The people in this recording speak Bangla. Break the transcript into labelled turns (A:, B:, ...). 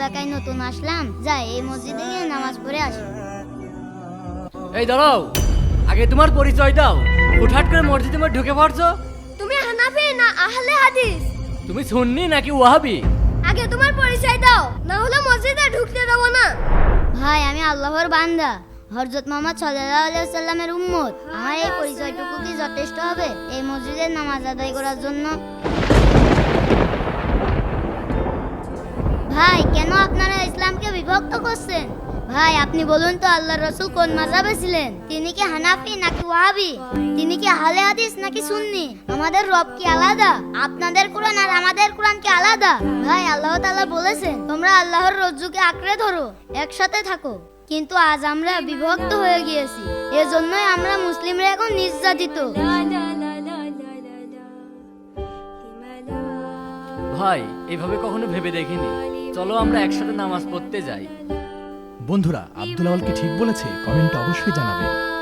A: এলাকায় নতুন আসলাম। যাই এই মসজিদে গিয়ে নামাজ পড়ে আসি।
B: এই দাঁড়াও আগে তোমার পরিচয় দাও। হুটহাট করে মসজিদে মধ্যে ঢুকে পড়ছো?
C: তুমি হানাফি না আহলে হাদিস?
B: তুমি সুন্নি নাকি ওয়াহাবি?
C: আগে তোমার পরিচয় দাও না হলে মসজিদে ঢুকতে দেবো না।
A: ভাই আমি আল্লাহর বান্দা। হরজত মোহাম্মদ সাল্লাহ আলাইসাল্লামের উম্মত। আমার এই পরিচয়টুকু কি যথেষ্ট হবে এই মসজিদের নামাজ আদায় করার জন্য? ভাই, কেন আপনারা ইসলামকে বিভক্ত করছেন? ভাই, আপনি বলুন তো আল্লাহ রসুল কোন মাজাবে ছিলেন? তিনি কি হানাফি নাকি ওয়াহাবি? তিনি কি আহলে হাদিস নাকি সুন্নি? আমাদের রব কি আলাদা? আপনাদের কোরআন আর আমাদের কোরআন কি আলাদা? ভাই, আল্লাহ তাআলা বলেছেন, তোমরা আল্লাহর রজ্জুকে আঁকড়ে ধরো, একসাথে থাকো। কিন্তু আজ আমরা বিভক্ত হয়ে গিয়েছি। এজন্যই আমরা মুসলিমরা এখন নির্যাতিত।
B: ভাই, এভাবে কখনো ভেবে দেখিনি। চলো আমরা একসাথে নামাজ পড়তে যাই।
D: বন্ধুরা, আব্দুল আওয়াল কি ঠিক বলেছে কমেন্ট অবশ্যই জানাবেন।